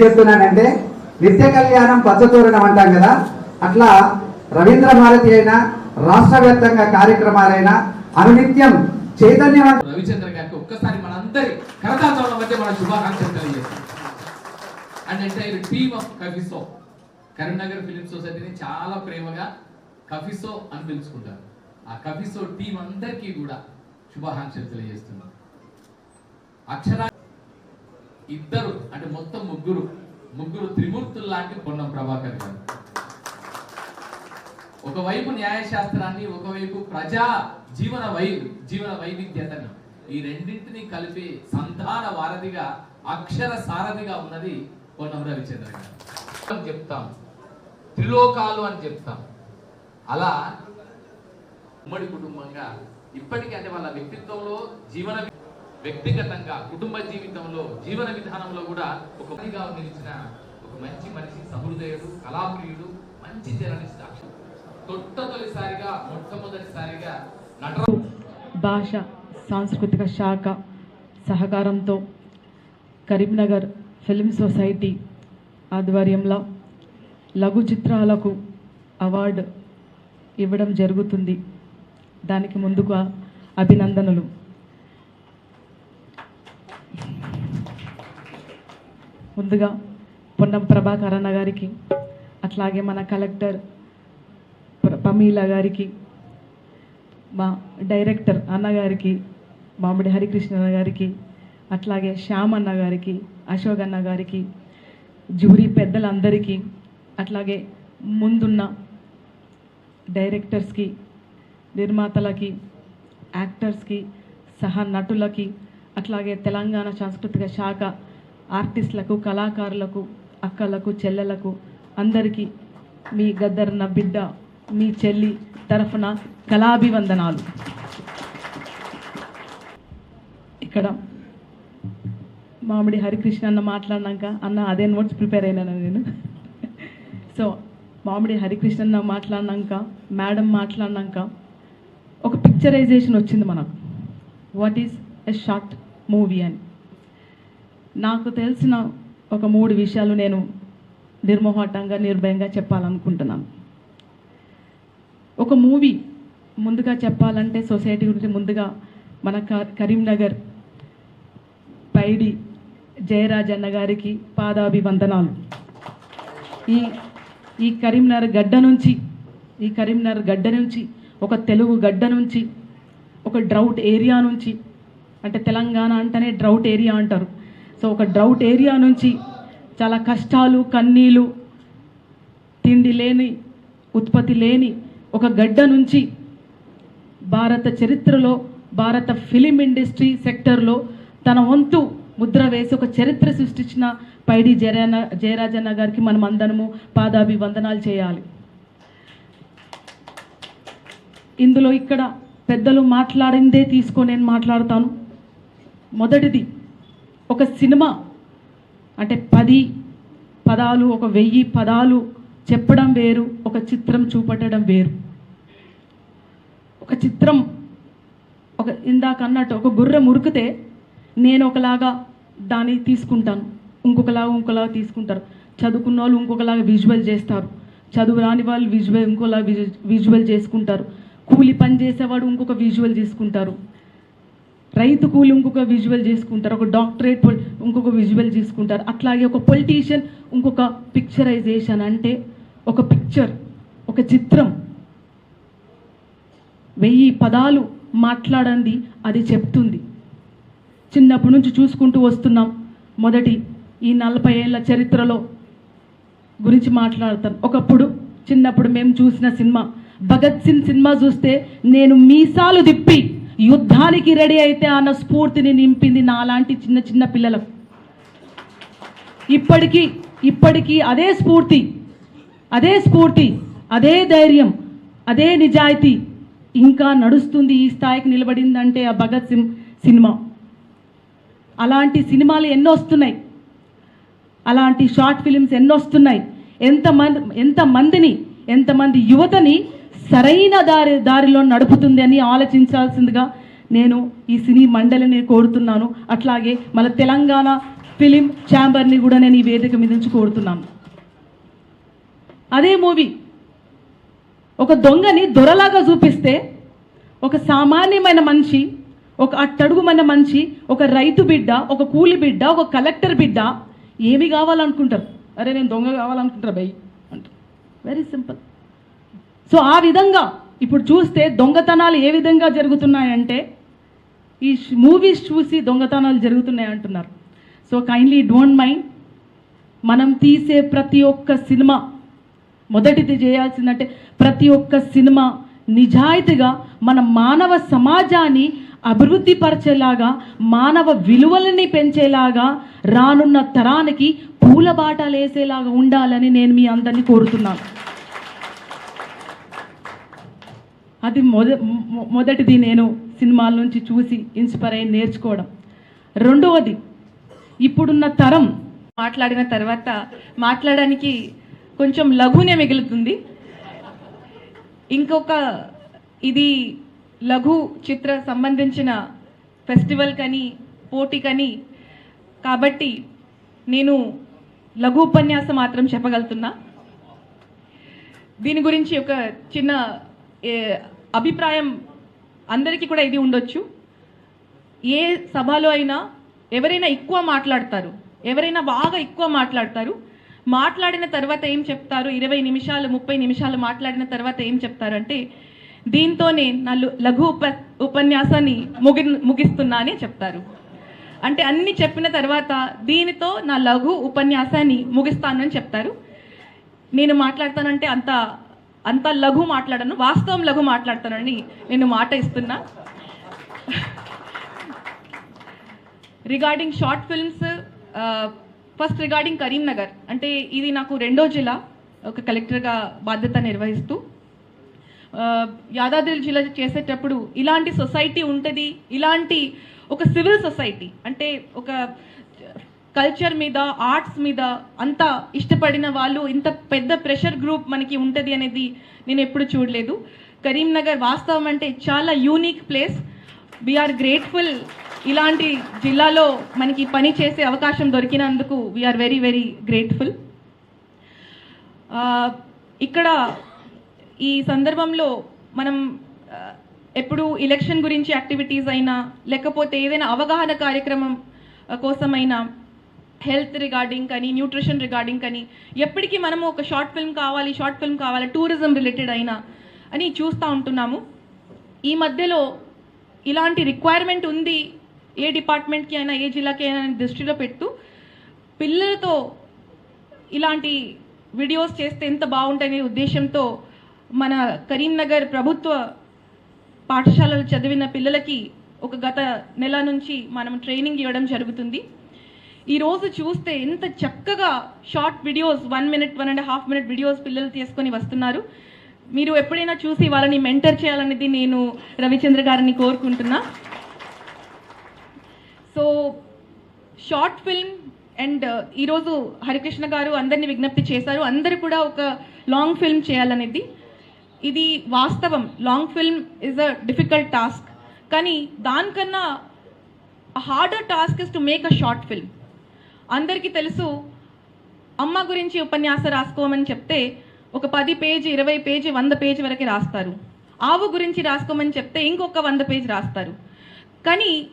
చెప్తున్నానంటే నిత్య కళ్యాణం పచ్చతోరణం అంటాం కదా. అట్లా రవీంద్ర భారతి అయినా రాష్ట్ర వ్యాప్తంగా కార్యక్రమాలైనా అనునిత్యం చైతన్యం రవిచంద్ర గారికి ఒక్కసారి మనందరి కరతాళం మధ్య మన శుభాకాంక్షలు తెలియజేస్తాం. And entire team of Kafiso Karimnagar film సొసైటీని చాలా ప్రేమగా కఫిసో అని పిలుచుకుంటారు. ఆ కఫిసో టీం అందరికీ కూడా శుభాకాంక్షలు తెలియజేస్తున్నాం. అక్షరా ఇద్దరు అంటే మొత్తం ముగ్గురు ముగ్గురు త్రిమూర్తులు లాంటి పొన్నం ప్రభాకర్ గారు. ఒకవైపు న్యాయశాస్త్రాన్ని ఒకవైపు ప్రజా జీవన వై జీవన వైవిధ్యతను. ఈ రెండింటిని కలిపి సంధాన వారధిగా అక్షర సారథిగా ఉన్నది పొన్నం రవిచంద్ర గారు. చెప్తాం. త్రిలోకాలు అని చెప్తాం. అలా ఉమ్మడి కుటుంబంగా ఇప్పటికీ అంటే వాళ్ళ వ్యక్తిత్వంలో జీవన వ్యక్తిగతంగా కుటుంబ జీవితంలో జీవన విధానంలో కూడా ఒక మనిషిగా నిలిచిన ఒక మంచి మనిషి సహృదయుడు కళాప్రియుడు మంచి జర్నలిస్ట్. తొట్ట తొలిసారిగా మొట్టమొదటిసారిగా నట భాష సాంస్కృతిక శాఖ సహకారంతో కరీంనగర్ ఫిల్మ్ సొసైటీ ఆధ్వర్యంలో లఘు చిత్రాలకు అవార్డు ఇవ్వడం జరుగుతుంది. దానికి ముందుగా అభినందనలు. ముందుగా పొన్నం ప్రభాకర్ అన్న గారికి అట్లాగే మన కలెక్టర్ పమీల గారికి మా డైరెక్టర్ అన్నగారికి మామిడి హరికృష్ణ గారికి అట్లాగే శ్యామ్ అన్న గారికి అశోక్ అన్న గారికి జ్యూరీ పెద్దలందరికీ అట్లాగే ముందున్న డైరెక్టర్స్కి నిర్మాతలకి యాక్టర్స్కి సహా నటులకి అట్లాగే తెలంగాణ సాంస్కృతిక శాఖ ఆర్టిస్టులకు కళాకారులకు అక్కలకు చెల్లెలకు అందరికీ మీ గద్దర్న బిడ్డ మీ చెల్లి తరఫున కళాభివందనాలు. ఇక్కడ మామిడి హరికృష్ణ అన్న మాట్లాడినాక అన్న అదే నోట్స్ ప్రిపేర్ అయినాను నేను. సో మామిడి హరికృష్ణ అన్న మాట్లాడినాక మేడం మాట్లాడినాక ఒక పిక్చరైజేషన్ వచ్చింది మనకు. What is a short movie అని? నాకు తెలిసిన ఒక మూడు విషయాలు నేను నిర్మోహటంగా నిర్భయంగా చెప్పాలనుకుంటున్నాను. ఒక మూవీ ముందుగా చెప్పాలంటే సొసైటీ గురించి ముందుగా మన క- కరీంనగర్ పైడి జయరాజ్ అన్న గారికి పాదాభివందనాలు. ఈ ఈ కరీంనగర్ గడ్డ నుంచి ఈ కరీంనగర్ గడ్డ నుంచి ఒక తెలుగు గడ్డ నుంచి ఒక డ్రౌట్ ఏరియా నుంచి అంటే తెలంగాణ అంటేనే డ్రౌట్ ఏరియా అంటారు. సో ఒక డ్రౌట్ ఏరియా నుంచి చాలా కష్టాలు కన్నీలు తిండి లేని ఉత్పత్తి లేని ఒక గడ్డ నుంచి భారత చరిత్రలో భారత ఫిలిం ఇండస్ట్రీ సెక్టర్లో తన వంతు ముద్ర వేసి ఒక చరిత్ర సృష్టించిన పైడి జయరాన జయరాజన్న గారికి మనం అందరము పాదాభివందనాలు చేయాలి. ఇందులో ఇక్కడ పెద్దలు మాట్లాడిందే తీసుకొని నేను మాట్లాడతాను. మొదటిది ఒక సినిమా అంటే పది పదాలు ఒక వెయ్యి పదాలు చెప్పడం వేరు ఒక చిత్రం చూపెట్టడం వేరు. ఒక చిత్రం ఒక ఇందాక అన్నట్టు ఒక గుర్రం మురికితే నేను ఒకలాగా దాన్ని తీసుకుంటాను. ఇంకొకలాగా ఇంకోలాగా తీసుకుంటారు. చదువుకున్న వాళ్ళు ఇంకొకలాగా విజువల్ చేస్తారు. చదువు రాని వాళ్ళు విజువల్ ఇంకోలా విజువల్ చేసుకుంటారు. కూలి పని చేసేవాడు ఇంకొక విజువల్ చేసుకుంటారు. రైతు కూలి ఇంకొక విజువల్ చేసుకుంటారు ఒక డాక్టరేట్ ఇంకొక విజువల్ చేసుకుంటారు. అట్లాగే ఒక పొలిటీషియన్ ఇంకొక పిక్చరైజేషన్ అంటే ఒక పిక్చర్ ఒక చిత్రం. వెయ్యి పదాలు మాట్లాడండి అది చెప్తుంది. చిన్నప్పటి నుంచి చూసుకుంటూ వస్తున్నాం. మొదటి ఈ నలభై ఏళ్ళ చరిత్రలో గురించి మాట్లాడతాను. ఒకప్పుడు చిన్నప్పుడు మేము చూసిన సినిమా. భగత్ సింగ్ సినిమా చూస్తే నేను మీసాలు తిప్పి యుద్ధానికి రెడీ అయితే అన్న స్ఫూర్తిని నింపింది నాలాంటి చిన్న చిన్న పిల్లలకు ఇప్పటికీ ఇప్పటికీ అదే స్ఫూర్తి అదే స్ఫూర్తి అదే ధైర్యం అదే నిజాయితీ ఇంకా నడుస్తుంది ఈ స్థాయికి నిలబడిందంటే ఆ భగత్ సింగ్ సినిమా. అలాంటి సినిమాలు ఎన్నో వస్తున్నాయి అలాంటి షార్ట్ ఫిలిమ్స్ ఎన్నో వస్తున్నాయి ఎంతమంది ఎంతమందిని ఎంతమంది యువతని సరైన దారి దారిలో నడుపుతుంది అని ఆలోచించాల్సిందిగా నేను ఈ సినీ మండలిని కోరుతున్నాను. అట్లాగే మన తెలంగాణ ఫిలిం ఛాంబర్ని కూడా నేను ఈ వేదిక మీద నుంచి కోరుతున్నాను. అదే మూవీ ఒక దొంగని దొరలాగా చూపిస్తే ఒక సామాన్యమైన మనిషి ఒక అట్టడుగుమైన మనిషి ఒక రైతు బిడ్డ ఒక కూలి బిడ్డ ఒక కలెక్టర్ బిడ్డ ఏమి కావాలనుకుంటారు? అరే నేను దొంగ కావాలనుకుంటారు బై? అంటారు. వెరీ సింపుల్ సో ఆ విధంగా ఇప్పుడు చూస్తే దొంగతనాలు ఏ విధంగా జరుగుతున్నాయంటే ఈ మూవీస్ చూసి దొంగతనాలు జరుగుతున్నాయి అంటున్నారు. సో కైండ్లీ డోంట్ మైండ్ మనం తీసే ప్రతి ఒక్క సినిమా మొదటిది చేయాల్సిందంటే ప్రతి ఒక్క సినిమా నిజాయితీగా మన మానవ సమాజాన్ని అభివృద్ధి పరిచేలాగా మానవ విలువలని పెంచేలాగా రానున్న తరానికి పూలబాటలు వేసేలాగా ఉండాలని నేను మీ అందరినీ కోరుతున్నాను. అది మొద మొదటిది నేను సినిమాల నుంచి చూసి ఇన్స్పైర్ అయ్యి నేర్చుకోవడం. రెండవది ఇప్పుడున్న తరం మాట్లాడిన తర్వాత మాట్లాడడానికి కొంచెం లఘునే మిగులుతుంది. ఇంకొక ఇది లఘు చిత్ర సంబంధించిన ఫెస్టివల్ కని పోటీ కని కాబట్టి నేను లఘు ఉపన్యాసం మాత్రం చెప్పగలుగుతున్నా. దీని గురించి ఒక చిన్న అభిప్రాయం అందరికీ కూడా ఇది ఉండొచ్చు. ఏ సభలో అయినా ఎవరైనా ఎక్కువ మాట్లాడతారు ఎవరైనా బాగా ఎక్కువ మాట్లాడతారు మాట్లాడిన తర్వాత ఏం చెప్తారు ఇరవై నిమిషాలు ముప్పై నిమిషాలు మాట్లాడిన తర్వాత ఏం చెప్తారంటే దీంతోనే నా లఘు ఉప ఉపన్యాసాన్ని ముగి ముగిస్తున్నా అని చెప్తారు. అంటే అన్ని చెప్పిన తర్వాత దీనితో నా లఘు ఉపన్యాసాన్ని ముగిస్తానని చెప్తారు. నేను మాట్లాడతానంటే అంత అంత లఘు మాట్లాడను వాస్తవం లఘు మాట్లాడతానని నేను మాట ఇస్తున్నా. Regarding short films first regarding Karimnagar అంటే ఇది నాకు రెండో జిల్లా ఒక కలెక్టర్గా బాధ్యత నిర్వహిస్తూ. Uh, యాదాద్రి జిల్లా చేసేటప్పుడు ఇలాంటి సొసైటీ ఉంటుంది ఇలాంటి ఒక సివిల్ సొసైటీ అంటే ఒక కల్చర్ మీద ఆర్ట్స్ మీద అంత ఇష్టపడిన వాళ్ళు ఇంత పెద్ద ప్రెషర్ గ్రూప్ మనకి ఉంటుంది అనేది నేను ఎప్పుడు చూడలేదు. కరీంనగర్ వాస్తవం అంటే చాలా యూనిక్ ప్లేస్ వీఆర్ గ్రేట్ఫుల్ ఇలాంటి జిల్లాలో మనకి పని చేసే అవకాశం దొరికినందుకు వీఆర్ వెరీ వెరీ గ్రేట్ఫుల్ ఇక్కడ ఈ సందర్భంలో మనం ఎప్పుడు ఎలక్షన్ గురించి యాక్టివిటీస్ అయినా లేకపోతే ఏదైనా అవగాహన కార్యక్రమం కోసమైనా హెల్త్ రిగార్డింగ్ కానీ న్యూట్రిషన్ రిగార్డింగ్ కానీ ఎప్పటికీ మనము ఒక షార్ట్ ఫిల్మ్ కావాలి షార్ట్ ఫిల్మ్ కావాలి టూరిజం రిలేటెడ్ అయినా అని చూస్తూ ఉంటున్నాము. ఈ మధ్యలో ఇలాంటి రిక్వైర్మెంట్ ఉంది ఏ డిపార్ట్మెంట్కి అయినా ఏ జిల్లాకి అయినా అని దృష్టిలో పెట్టు. పిల్లలతో ఇలాంటి వీడియోస్ చేస్తే ఎంత బాగుంటాయనే ఉద్దేశంతో మన కరీంనగర్ ప్రభుత్వ పాఠశాలలు చదివిన పిల్లలకి ఒక గత నెల నుంచి మనం ట్రైనింగ్ ఇవ్వడం జరుగుతుంది. ఈరోజు చూస్తే ఎంత చక్కగా short videos one minute one and half minute videos పిల్లలు తీసుకొని వస్తున్నారు. మీరు ఎప్పుడైనా చూసి వాళ్ళని మెంటర్ చేయాలనేది నేను రవిచంద్ర గారిని కోరుకుంటున్నా. సో షార్ట్ ఫిల్మ్ అండ్ ఈరోజు హరికృష్ణ గారు అందరినీ విజ్ఞప్తి చేశారు. అందరూ కూడా ఒక లాంగ్ ఫిల్మ్ చేయాలనేది. ఇది వాస్తవం. Long film is a difficult task కానీ దానికన్నా harder task is to make a short film అందరికీ తెలుసు అమ్మ గురించి ఉపన్యాసం రాసుకోమని చెప్తే ఒక పది పేజీ ఇరవై పేజీ వంద పేజీ వరకు రాస్తారు. ఆవు గురించి రాసుకోమని చెప్తే ఇంకొక వంద పేజీ రాస్తారు. కానీ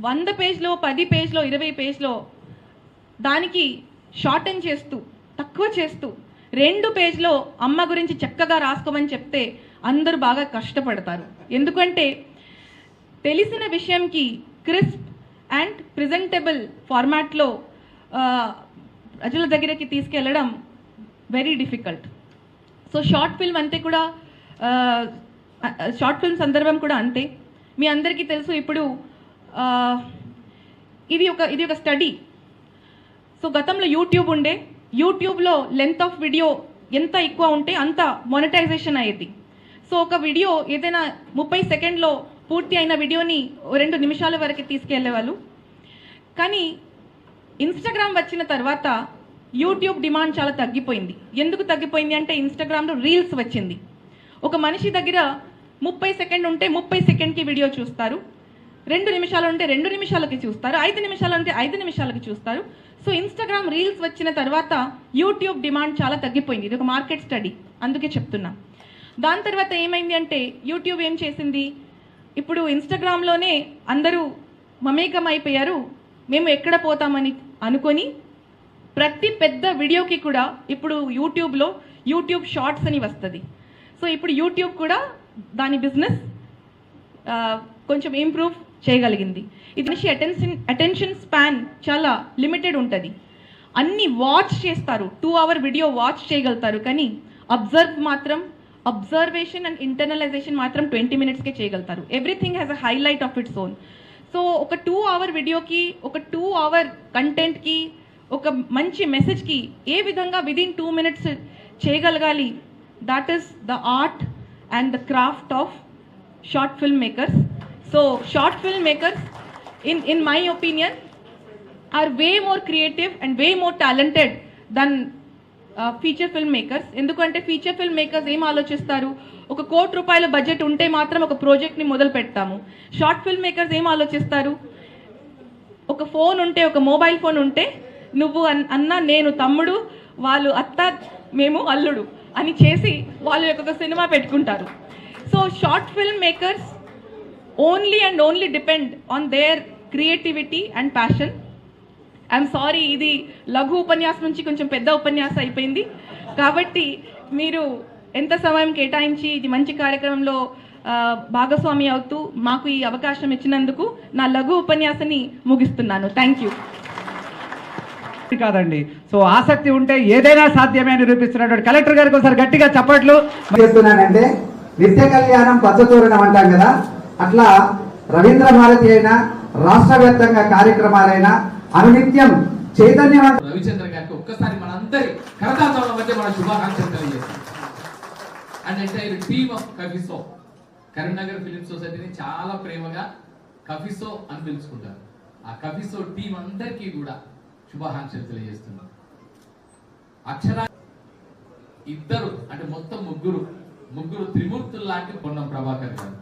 వంద పేజ్లో పది పేజ్లో ఇరవై పేజ్లో దానికి షార్టన్ చేస్తూ తక్కువ చేస్తూ రెండు పేజ్లో అమ్మ గురించి చక్కగా రాసుకోమని చెప్తే అందరూ బాగా కష్టపడతారు. ఎందుకంటే తెలిసిన విషయంకి క్రిస్ప్ అండ్ ప్రెజెంటబుల్ ఫార్మాట్లో ప్రజల దగ్గరికి తీసుకెళ్ళడం very difficult so short film అంతే కూడా షార్ట్ ఫిల్మ్ సందర్భం కూడా అంతే. మీ అందరికీ తెలుసు ఇప్పుడు ఇది ఒక ఇది ఒక స్టడీ సో గతంలో యూట్యూబ్ ఉండే. యూట్యూబ్లో లెంత్ ఆఫ్ వీడియో ఎంత ఎక్కువ ఉంటే అంత మొనటైజేషన్ అయ్యేది. సో ఒక వీడియో ఏదైనా ముప్పై సెకండ్లో పూర్తి అయిన వీడియోని రెండు నిమిషాల వరకు తీసుకెళ్ళేవాళ్ళు కానీ ఇన్స్టాగ్రామ్ వచ్చిన తర్వాత యూట్యూబ్ డిమాండ్ చాలా తగ్గిపోయింది. ఎందుకు తగ్గిపోయింది అంటే ఇన్స్టాగ్రామ్లో రీల్స్ వచ్చింది. ఒక మనిషి దగ్గర ముప్పై సెకండ్ ఉంటే ముప్పై సెకండ్కి వీడియో చూస్తారు. రెండు నిమిషాలు ఉంటే రెండు నిమిషాలకి చూస్తారు. ఐదు నిమిషాలు ఉంటే ఐదు నిమిషాలకి చూస్తారు. సో ఇన్స్టాగ్రామ్ రీల్స్ వచ్చిన తర్వాత యూట్యూబ్ డిమాండ్ చాలా తగ్గిపోయింది. ఇది ఒక మార్కెట్ స్టడీ. అందుకే చెప్తున్నా. దాని తర్వాత ఏమైంది అంటే యూట్యూబ్ ఏం చేసింది? ఇప్పుడు ఇన్స్టాగ్రామ్లోనే అందరూ మమేకం అయిపోయారు మేము ఎక్కడ పోతామని అనుకొని ప్రతి పెద్ద వీడియోకి కూడా ఇప్పుడు యూట్యూబ్లో యూట్యూబ్ షార్ట్స్ అని వస్తుంది. సో ఇప్పుడు యూట్యూబ్ కూడా దాని బిజినెస్ కొంచెం ఇంప్రూవ్ చేయగలిగింది. ఇది మనిషి అటెన్షన్ అటెన్షన్ స్పాన్ చాలా లిమిటెడ్ ఉంటుంది. అన్ని వాచ్ చేస్తారు. టూ అవర్ వీడియో వాచ్ చేయగలుగుతారు. కానీ అబ్జర్వ్ మాత్రం అబ్జర్వేషన్ అండ్ ఇంటర్నలైజేషన్ మాత్రం ట్వంటీ మినిట్స్కే చేయగలుగుతారు. Everything has a highlight of its own so ఒక టూ అవర్ వీడియోకి ఒక టూ అవర్ కంటెంట్కి ఒక మంచి మెసేజ్కి ఏ విధంగా విదిన్ టూ మినిట్స్ చేయగలగాలి? That is the art and the craft of short film makers so short film makers in in my opinion are way more creative and way more talented than feature film makers ఎందుకంటే feature film makers ఏం ఆలోచిస్తారు? ఒక కోటి రూపాయల budget ఉంటే మాత్రం ఒక ప్రాజెక్ట్ని మొదలు పెడతాము. షార్ట్ ఫిల్మ్ మేకర్స్ ఏం ఆలోచిస్తారు? ఒక ఫోన్ ఉంటే ఒక మొబైల్ ఫోన్ ఉంటే నువ్వు అన్- అన్న నేను తమ్ముడు వాళ్ళు అత్త మేము అల్లుడు అని చేసి వాళ్ళు ఒక సినిమా పెట్టుకుంటారు. So short film makers only and only depend on their creativity and passion I'm sorry ఇది లఘు ఉపన్యాసం నుంచి కొంచెం పెద్ద ఉపన్యాసం అయిపోయింది. కాబట్టి మీరు ఎంత సమయం కేటాయించి ఇది మంచి కార్యక్రమంలో భాగస్వామి అవుతూ మాకు ఈ అవకాశం ఇచ్చినందుకు నా లఘు ఉపన్యాసాన్ని ముగిస్తున్నాను. థ్యాంక్ యూ కాదండి. సో ఆసక్తి ఉంటే ఏదైనా సాధ్యమే అని నిరూపిస్తున్నటువంటి కలెక్టర్ గారికి ఒకసారి గట్టిగా చప్పట్లు. చేస్తున్నానంటే నిత్య కళ్యాణం పచ్చతోరణం అంటాం కదా. అట్లా రవీంద్ర భారతి అయినా రాష్ట్ర వ్యాప్తంగా కార్యక్రమాలైనా అనునిత్యం చైతన్యవంత రవిచంద్ర గారికి ఒక్కసారి మనందరి కరతాళాల మధ్య మన శుభాకాంక్షలు తెలియజేస్తాం. And entire team of Kafiso Karimnagar film సొసైటీని చాలా ప్రేమగా కఫిసో అని పిలుచుకుంటారు. ఆ కఫిసో టీం అందరికీ కూడా శుభాకాంక్షలు తెలియజేస్తున్నాం. అక్షరా ఇద్దరు అంటే మొత్తం ముగ్గురు ముగ్గురు త్రిమూర్తులు లాంటి పొన్నం ప్రభాకర్ గారు.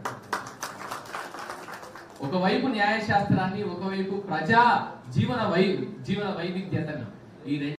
ఒకవైపు న్యాయశాస్త్రాన్ని ఒకవైపు ప్రజా జీవన వై జీవన వైవిధ్యతను. ఈ రెండు